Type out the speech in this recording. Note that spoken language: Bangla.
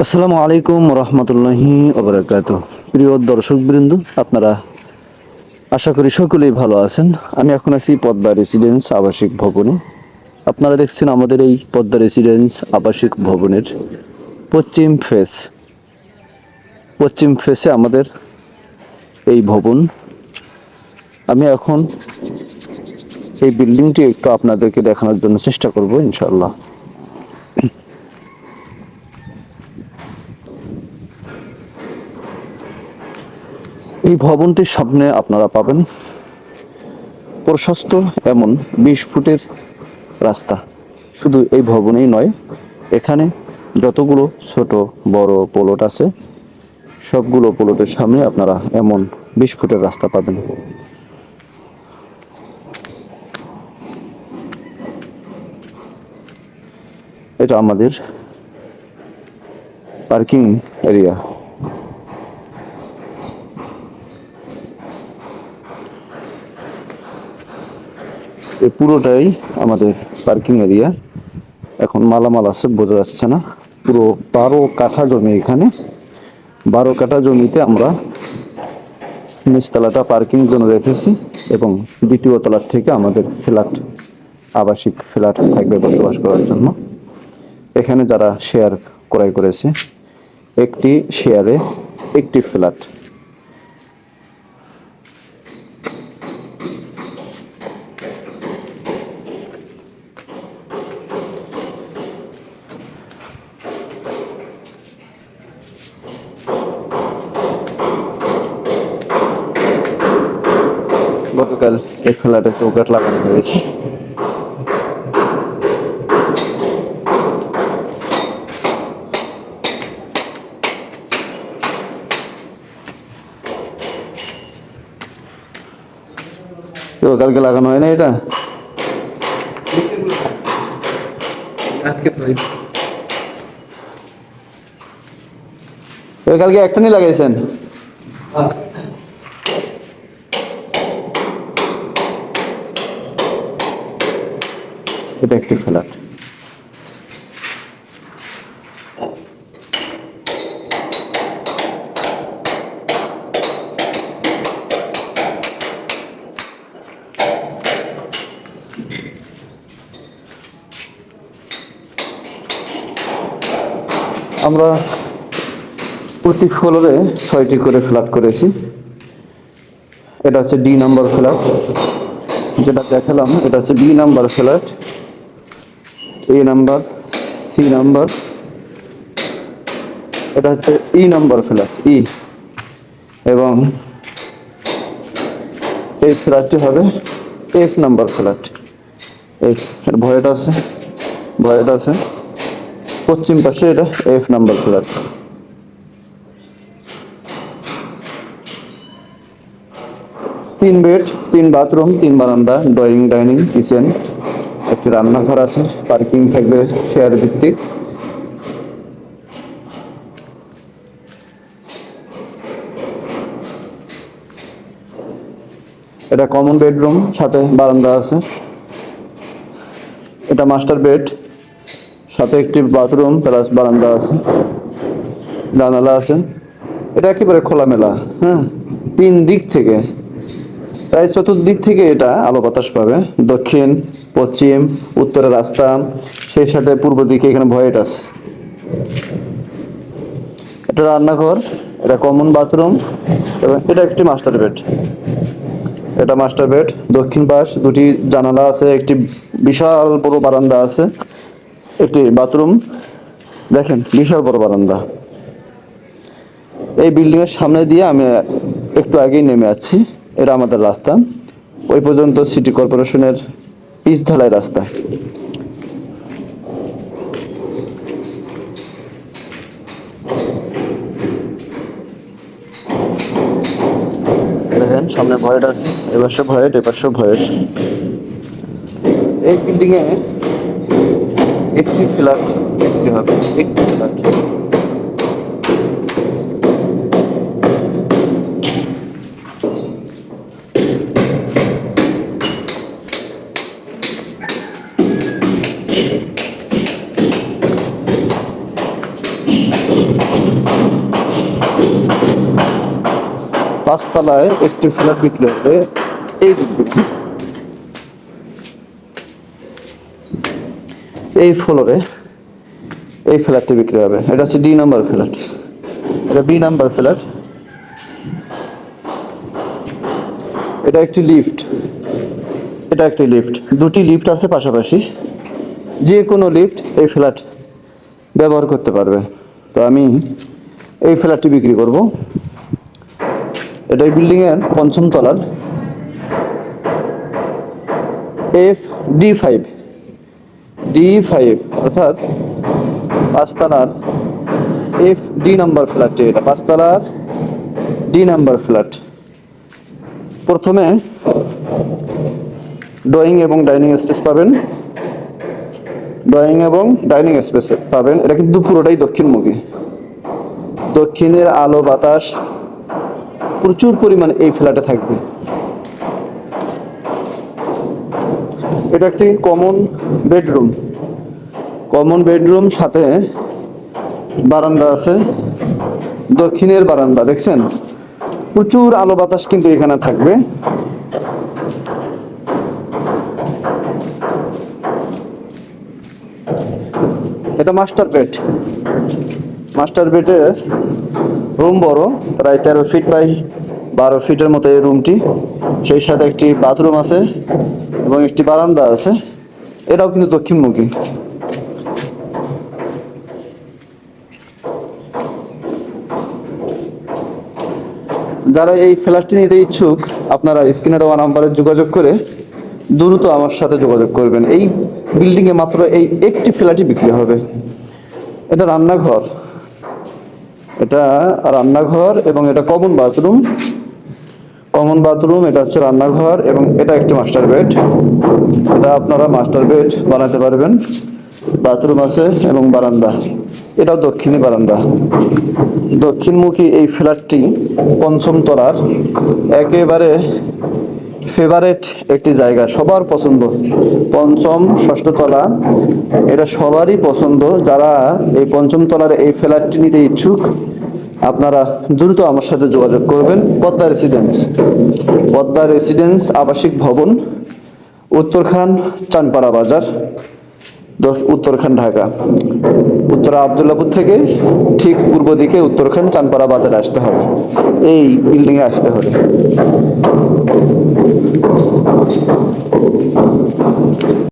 আসসালামু আলাইকুম রহমতুল্লাহি ওবরাকাত প্রিয় দর্শকবৃন্দ, আপনারা আশা করি সকলেই ভালো আছেন। আমি এখন আছি পদ্মা রেসিডেন্স আবাসিক ভবনে। আপনারা দেখছেন আমাদের এই পদ্মা রেসিডেন্স আবাসিক ভবনের পশ্চিম ফেস পশ্চিম ফেসে আমাদের এই ভবন। আমি এখন এই বিল্ডিংটি একটু আপনাদেরকে দেখানোর জন্য চেষ্টা করব ইনশাল্লাহ এই ভবনটির সামনে আপনারা পাবেন প্রশস্ত এমন বিশ ফুটের রাস্তা। শুধু এই ভবনেই নয়, এখানে যতগুলো ছোট, বড় পোলট আছে, সবগুলো পোলটের সামনে আপনারা এমন বিশ ফুটের রাস্তা পাবেন। এটা আমাদের পার্কিং এরিয়া। এই পুরোটাই আমাদের পার্কিং এরিয়া এখন মালামাল আছে, বোঝা যাচ্ছে না। পুরো বারো কাঠা জমি এখানে। বারো কাঠা জমিতে আমরা নিচতলাটা পার্কিং জন্য রেখেছি এবং দ্বিতীয় তলার থেকে আমাদের ফ্ল্যাট আবাসিক ফ্ল্যাট থাকবে বসবাস করার জন্য। এখানে যারা শেয়ার ক্রয় করেছে, একটি শেয়ারে একটি ফ্ল্যাট গতকাল এই ফ্ল্যাটে চৌকাট লাগানো হয়েছে। তো কালকে লাগানো হয় না এটা? আজকে তো এই- তো কালকে একটা নিয়ে লাগাইছেন? এটা একটি ফ্ল্যাট। আমরা প্রতি ফ্লোরে ছয়টি করে ফ্ল্যাট করেছি। এটা হচ্ছে ডি নাম্বার ফ্ল্যাট। যেটা দেখালাম, এটা হচ্ছে B number flat. A number C number এটা হচ্ছে ই নাম্বার ফ্ল্যাট ই এবং এই ফ্ল্যাটটি হবে F number flat F void আছে ভয়েট আছে। পশ্চিম পাশে এটা এফ নাম্বার ফ্ল্যাট তিন বেড তিন বাথরুম তিন বারান্দা ড্রয়িং ডাইনিং কিচেন একটি রান্নাঘর আছে, পার্কিং থাকবে শেয়ার ভিত্তিক। এটা কমন বেডরুম সাথে বারান্দা আছে। এটা মাস্টার বেড সাথে একটি বাথরুম প্লাস বারান্দা আছে। জানালা আছে। এটা একেবারে খোলামেলা হ্যাঁ? তিন দিক থেকে, প্রায় চতুর্দিক থেকে এটা আলো বাতাস পাবে। দক্ষিণ পশ্চিম উত্তরের রাস্তা, সেই সাথে পূর্ব দিকে এখানে ভয়েট আছে। এটা রান্নাঘর, এটা কমন বাথরুম এবং এটা একটি মাস্টার বেড এটা মাস্টার বেড দক্ষিণ পাশ, দুটি জানালা আছে, একটি বিশাল বড় বারান্দা আছে, একটি বাথরুম দেখেন, বিশাল বড় বারান্দা। এই বিল্ডিং এর সামনে দিয়ে আমি একটু আগেই নেমে আসছি এটা আমাদের রাস্তা। ওই পর্যন্ত সিটি কর্পোরেশনের পিচ ঢালাই রাস্তা। দেখেন, সামনে ভয়েট আছে, এপাশে ভয়েট এপাশে ভয়েট এই বিল্ডিং এ একটি ফ্ল্যাট দেখতে হবে, একটি ফ্ল্যাট পাঁচতলায় একটি ফ্ল্যাট বিক্রি হবে। এই এই ফ্লোরে এই ফ্ল্যাটটি বিক্রি হবে। এটা হচ্ছে ডি নাম্বার ফ্ল্যাট এটা বি নাম্বার ফ্ল্যাট এটা একটি লিফট এটা একটি লিফট দুটি লিফট আছে পাশাপাশি। যে কোনো লিফট এই ফ্ল্যাট ব্যবহার করতে পারবে। তো আমি এই ফ্ল্যাটটি বিক্রি করব। এটা এই বিল্ডিংয়ের পঞ্চম তলার F D five D five অর্থাৎ পাঁচতলার এফ ডি নাম্বার ফ্ল্যাটটি এটা, পাঁচতলার ডি নাম্বার ফ্ল্যাট প্রথমে ড্রয়িং এবং ডাইনিং স্পেস পাবেন। ড্রয়িং এবং ডাইনিং স্পেস পাবেন। এটা কিন্তু পুরোটাই দক্ষিণমুখী। দক্ষিণের আলো, বাতাস প্রচুর পরিমাণে এই ফ্ল্যাটে থাকবে। এটা একটি কমন বেডরুম কমন বেডরুম সাথে বারান্দা আছে। দক্ষিণের বারান্দা, দেখছেন? প্রচুর আলো বাতাস কিন্তু এখানে থাকবে। এটা মাস্টার বেড মাস্টার বেডের রুম বড়, প্রায় তেরো ফিট বাই বারো ফিটের মতো এই রুমটি সেই সাথে একটি বাথরুম আছে এবং একটি বারান্দা আছে। এটাও কিন্তু দক্ষিণমুখী। যারা এই ফ্ল্যাটটি নিতে ইচ্ছুক, আপনারা স্ক্রিনে দেওয়া নাম্বারে যোগাযোগ করে দ্রুত আমার সাথে যোগাযোগ করবেন। এই বিল্ডিংয়ে মাত্র এই একটি ফ্ল্যাটই বিক্রি হবে। এটা রান্নাঘর। এটা রান্নাঘর এবং এটা কমন বাথরুম কমন বাথরুম এটা হচ্ছে রান্নাঘর এবং এটা একটি মাস্টার বেড এটা আপনারা মাস্টার বেড বানাতে পারবেন। বাথরুম আছে এবং বারান্দা। এটাও দক্ষিণী বারান্দা। দক্ষিণমুখী এই ফ্ল্যাটটি পঞ্চম তলার। একেবারে ফেভারেট একটি জায়গা সবার পছন্দ। পঞ্চম, ষষ্ঠ তলা। এটা সবারই পছন্দ। যারা এই পঞ্চম তলার এই ফ্ল্যাটটি নিতে ইচ্ছুক, আপনারা দ্রুত আমার সাথে যোগাযোগ করবেন। পদ্মা রেসিডেন্স পদ্মা রেসিডেন্স আবাসিক ভবন, উত্তরখান চানপাড়া বাজার উত্তরখান ঢাকা। উত্তরা আবদুল্লাপুর থেকে ঠিক পূর্ব দিকে উত্তরখান চানপাড়া বাজারে আসতে হবে। এই বিল্ডিংয়ে আসতে হবে। どうぞ。